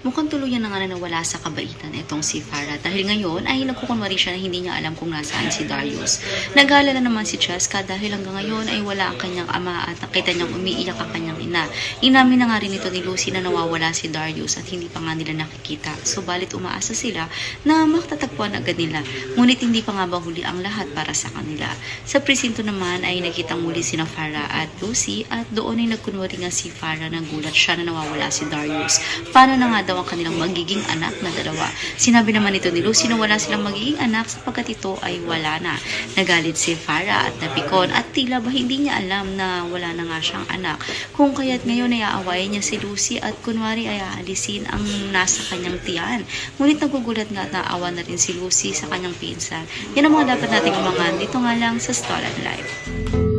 Mukhang tuluyan na nga na nawala sa kabaitan itong si Farah dahil ngayon ay nagkukunwari siya na hindi niya alam kung nasaan si Darius. Nag-aalala naman si Cheska dahil hanggang ngayon ay wala ang kanyang ama at nakita niyang umiiyak ang kanyang ina. Inamin na nga rin ito ni Lucy na nawawala si Darius at hindi pa nga nila nakikita. Subalit umaasa sila na makatatagpuan agad nila. Ngunit hindi pa nga ba huli ang lahat para sa kanila. Sa presinto naman ay nakitang muli sina Farah at Lucy at doon ay nagkunwari nga si Farah na gulat siya na nawawala si Darius. Paano na nga daw ang kanilang magiging anak na dalawa. Sinabi naman ito ni Lucy na wala silang magiging anak sapagkat ito ay wala na. Nagalit si Farah at napikon at tila ba hindi niya alam na wala na nga siyang anak. Kung kaya't ngayon ay aawayin niya si Lucy at kunwari ay aalisin ang nasa kanyang tiyan. Ngunit nagugulat nga at naawa na rin si Lucy sa kanyang pinsan. Yan ang mga dapat nating umangan dito nga lang sa Stolen Life.